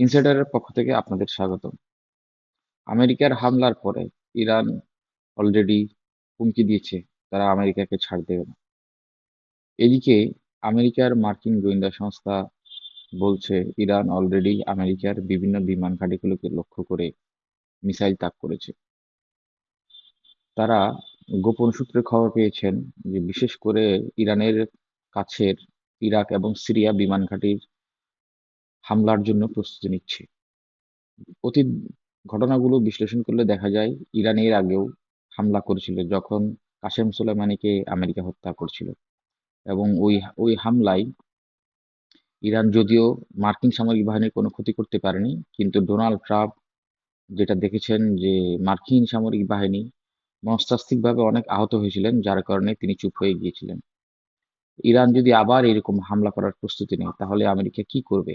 ইনসাইডারের পক্ষ থেকে আপনাদের স্বাগত আমেরিকার হামলার পরে ইরান অলরেডি হুমকি দিয়েছে, তারা আমেরিকাকে ছাড় দেবে না। এদিকে আমেরিকার মার্কিন গোয়েন্দা সংস্থা বলছে, ইরান অলরেডি আমেরিকার বিভিন্ন বিমান ঘাঁটিগুলোকে লক্ষ্য করে মিসাইল তাক করেছে। তারা গোপন সূত্রে খবর পেয়েছেন যে বিশেষ করে ইরানের কাছের ইরাক এবং সিরিয়া বিমান ঘাঁটির হামলার জন্য প্রস্তুতি নিচ্ছে। অতীত ঘটনাগুলো বিশ্লেষণ করলে দেখা যায় ইরান এর আগেও হামলা করেছিল যখন কাসেম সোলেমানিকে আমেরিকা হত্যা করছিল। এবং ওই ওই হামলায় ইরান যদিও মার্কিন সামরিক বাহিনীর কোনো ক্ষতি করতে পারেনি, কিন্তু ডোনাল্ড ট্রাম্প যেটা দেখেছেন যে মার্কিন সামরিক বাহিনী মনস্তাত্ত্বিকভাবে অনেক আহত হয়েছিলেন, যার কারণে তিনি চুপ হয়ে গিয়েছিলেন। ইরান যদি আবার এরকম হামলা করার প্রস্তুতি নেয়, তাহলে আমেরিকা কি করবে?